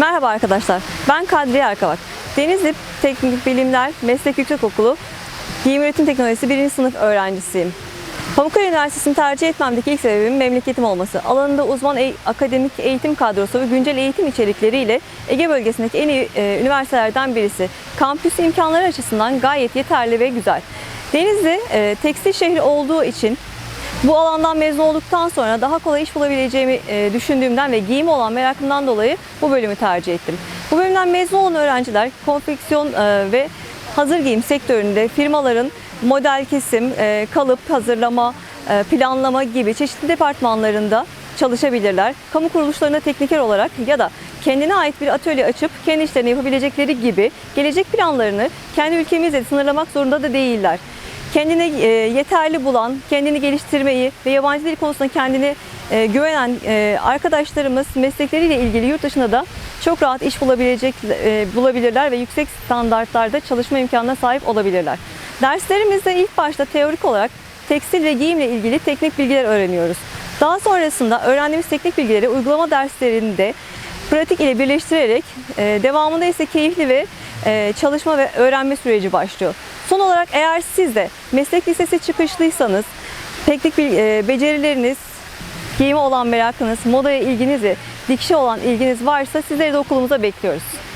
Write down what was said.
Merhaba arkadaşlar, ben Kadriye Arkavak. Denizli Teknik Bilimler Meslek Yüksekokulu Giyim Üretim Teknolojisi 1. sınıf öğrencisiyim. Pamukkale Üniversitesi'ni tercih etmemdeki ilk sebebim memleketim olması. Alanında uzman e- akademik eğitim kadrosu ve güncel eğitim içerikleriyle Ege bölgesindeki en iyi e, üniversitelerden birisi. Kampüs imkanları açısından gayet yeterli ve güzel. Denizli e, tekstil şehri olduğu için bu alandan mezun olduktan sonra daha kolay iş bulabileceğimi e, düşündüğümden ve giyime olan merakımdan dolayı bu bölümü tercih ettim. Bu bölümden mezun olan öğrenciler konfeksiyon e, ve hazır giyim sektöründe firmaların model kesim, e, kalıp hazırlama, planlama gibi çeşitli departmanlarında çalışabilirler. Kamu kuruluşlarında tekniker olarak ya da kendine ait bir atölye açıp kendi işlerini yapabilecekleri gibi gelecek planlarını kendi ülkemizle sınırlamak zorunda da değiller kendini e, yeterli bulan, kendini geliştirmeyi ve yabancı dil konusunda kendini e, güvenen e, arkadaşlarımız meslekleriyle ilgili yurt dışında da çok rahat iş bulabilecek bulabilirler ve yüksek standartlarda çalışma imkanına sahip olabilirler. Derslerimizde ilk başta teorik olarak tekstil ve giyimle ilgili teknik bilgiler öğreniyoruz. Daha sonrasında öğrendiğimiz teknik bilgileri uygulama derslerinde pratik ile birleştirerek devamında ise keyifli ve çalışma ve öğrenme süreci başlıyor. Son olarak eğer siz de meslek lisesi çıkışlıysanız teknik e, becerileriniz, giyime olan merakınız, modaya ilginiz ve dikişe olan ilginiz varsa sizleri de okulumuza bekliyoruz.